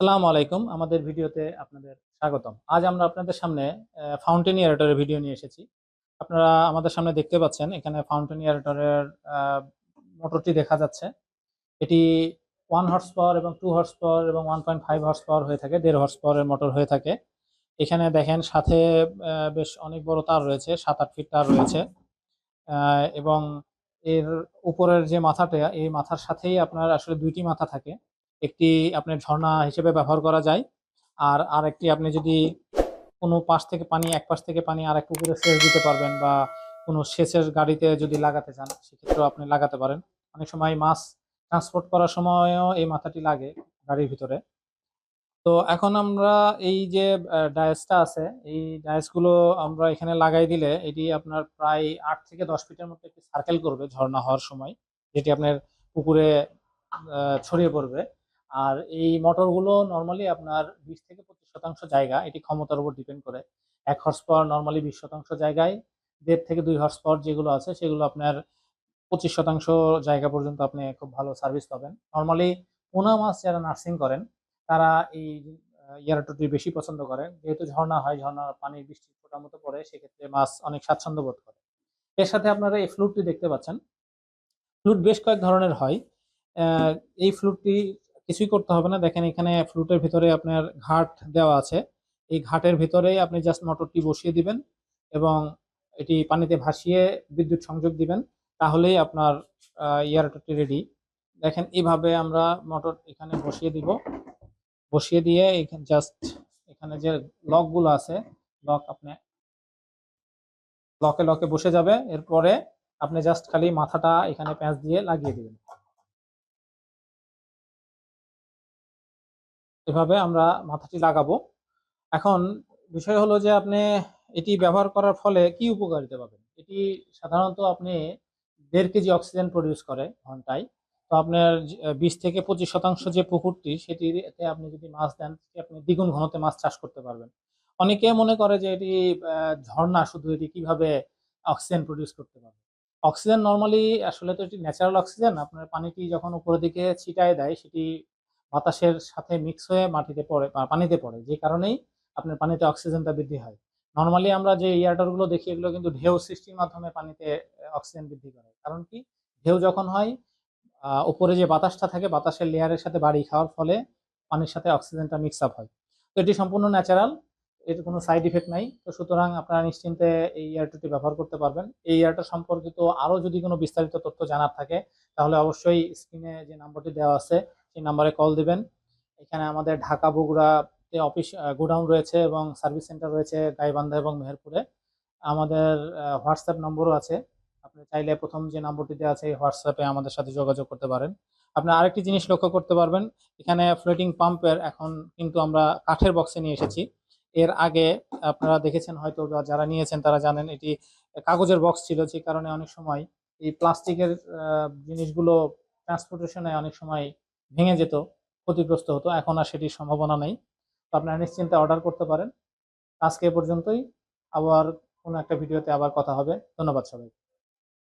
আসসালামু আলাইকুম। আমাদের ভিডিওতে আপনাদের স্বাগতম। আজ আমরা আপনাদের সামনে ফাউন্টেন এয়ারেটরের ভিডিও নিয়ে এসেছি। আপনারা আমাদের সামনে দেখতে পাচ্ছেন, এখানে ফাউন্টেন এয়ারেটরের মোটরটি দেখা যাচ্ছে। এটি ওয়ান হর্স পাওয়ার এবং টু হর্স পাওয়ার এবং one point five horse power হয়ে থাকে, দেড় হর্স পাওয়ারের মোটর হয়ে থাকে। এখানে দেখেন, সাথে বেশ অনেক বড় তার রয়েছে সাত আট ফিট তার রয়েছে। এবং এর উপরের যে মাথাটা, এই মাথার সাথেই আপনার আসলে দুইটি মাথা থাকে। একটি আপনার ঝর্ণা হিসেবে ব্যবহার করা যায়। আর আরেকটি আপনি যদি কোনো পাশ থেকে পানি, এক পাশ থেকে পানি আর এক পুকুরে সেচ দিতে পারবেন বা কোনো সেচের গাড়িতে যদি লাগাতে চান, সেক্ষেত্রেও আপনি লাগাতে পারেন। অনেক সময় মাছ ট্রান্সপোর্ট করার সময়ও এই মাথাটি লাগে গাড়ির ভিতরে। তো এখন আমরা এই যে ডায়াসটা আছে, এই ডায়াসগুলো আমরা এখানে লাগাই দিলে এটি আপনার প্রায় আট থেকে দশ ফিটের মধ্যে একটি সার্কেল করবে ঝর্ণা হওয়ার সময়, যেটি আপনার পুকুরে ছড়িয়ে পড়বে। আর এই মোটরগুলো নর্মালি আপনার বিশ থেকে পঁচিশ শতাংশ জায়গা এটি ক্ষমতার উপর ডিপেন্ড করে। এক হর্স পাওয়ার নর্মালি বিশ শতাংশ জায়গায়, দেড় থেকে দুই হর্স পাওয়ার যেগুলো আছে সেগুলো আপনার পঁচিশ শতাংশ জায়গা পর্যন্ত আপনি খুব ভালো সার্ভিস পাবেন। নর্মালি পোনা মাছ যারা নার্সিং করেন, তারা এই ইয়ারাটুটি বেশি পছন্দ করেন যেহেতু ঝর্ণা হয় ঝর্ণার পানির বৃষ্টি ফোটার মতো পড়ে, সেক্ষেত্রে মাছ অনেক স্বাচ্ছন্দ্য বোধ করে। এর সাথে আপনারা এই ফ্লুটটি দেখতে পাচ্ছেন। ফ্লুট বেশ কয়েক ধরনের হয়। এই ফ্লুটটি কিছুই করতে হবে না। দেখেন এখানে ফ্লুটের ভিতরে আপনার ঘাট দেওয়া আছে। এই ঘাটের ভিতরেই আপনি জাস্ট মোটরটি বসিয়ে দিবেন এবং এটি পানিতে ভাসিয়ে বিদ্যুৎ সংযোগ দিবেন। তাহলেই আপনার ইয়ারটরটি রেডি দেখেন এইভাবে আমরা মোটর এখানে বসিয়ে দিব। বসিয়ে দিয়ে এখানে জাস্ট এখানে যে লকগুলো আছে, লক আপনি লকে লকে বসে যাবে। এরপরে আপনি জাস্ট খালি মাথাটা এখানে প্যাঁচ দিয়ে লাগিয়ে দিবেন। এভাবে আমরা মাথাটি লাগাবো। এখন বিষয় হলো যে আপনি এটি ব্যবহার করার ফলে কি উপকারিতা পাবেন? এটি সাধারণত আপনি দেড় কেজি অক্সিজেন প্রডিউস করে ঘন্টায়। তো আপনার বিশ থেকে পঁচিশ শতাংশ যে পুকুরটি, সেটিতে আপনি যদি মাছ দেন আপনি দ্বিগুণ ঘনতে মাছ চাষ করতে পারবেন। অনেকে মনে করে যে এটি ঝর্ণা, শুধু এটি কীভাবে অক্সিজেন প্রডিউস করতে পারবে? অক্সিজেন নর্মালি আসলে তো এটি ন্যাচারাল অক্সিজেন আপনার পানিটি যখন উপরের দিকে ছিটায় দেয়, সেটি বাতাসের সাথে মিক্স হয়ে মাটিতে পড়ে পানিতে পড়ে, যে কারণেই আপনার পানিতে অক্সিজেনটা বৃদ্ধি হয়। নর্মালি আমরা যে ইয়ারটারগুলো দেখি, এগুলো কিন্তু ঢেউ সৃষ্টির মাধ্যমে পানিতে অক্সিজেন বৃদ্ধি করে। কারণ কি? ঢেউ যখন হয় উপরে যে বাতাসটা থাকে, বাতাসের লেয়ারের সাথে বাড়ি খাওয়ার ফলে পানির সাথে অক্সিজেনটা মিক্স আপ হয়। তো এটি সম্পূর্ণ ন্যাচারাল এর কোনো সাইড ইফেক্ট নাই। তো সুতরাং আপনারা নিশ্চিন্তে এই ইয়ারটুটি ব্যবহার করতে পারবেন। এই ইয়ারটা সম্পর্কিত আরও যদি কোনো বিস্তারিত তথ্য জানার থাকে, তাহলে অবশ্যই স্ক্রিনে যে নাম্বারটি দেওয়া আছে, সেই নাম্বারে কল দিবেন। এখানে আমাদের ঢাকা বগুড়াতে অফিস গোডাউন রয়েছে এবং সার্ভিস সেন্টার রয়েছে গাইবান্ধা এবং মেহেরপুরে। আমাদের হোয়াটসঅ্যাপ নম্বরও আছে। আপনি চাইলে প্রথম যে নম্বরটি দেওয়া আছে, এই হোয়াটসঅ্যাপে আমাদের সাথে যোগাযোগ করতে পারেন। আপনি আরেকটি জিনিস লক্ষ্য করতে পারবেন। এখানে ফ্লোটিং পাম্পের এখন কিন্তু আমরা কাঠের বক্সে নিয়ে এসেছি। এর আগে আপনারা দেখেছেন হয়তো বা যারা নিয়েছেন তারা জানেন এটি কাগজের বক্স ছিল, যে কারণে অনেক সময় এই প্লাস্টিকের জিনিসগুলো ট্রান্সপোর্টেশনে অনেক সময় ভেঙে যেত, ক্ষতিগ্রস্ত হতো। এখন আর সেটির সম্ভাবনা নেই। তো আপনারা নিশ্চিন্তে অর্ডার করতে পারেন। আজকে এ পর্যন্তই। আবার কোনো একটা ভিডিওতে আবার কথা হবে। ধন্যবাদ সবাই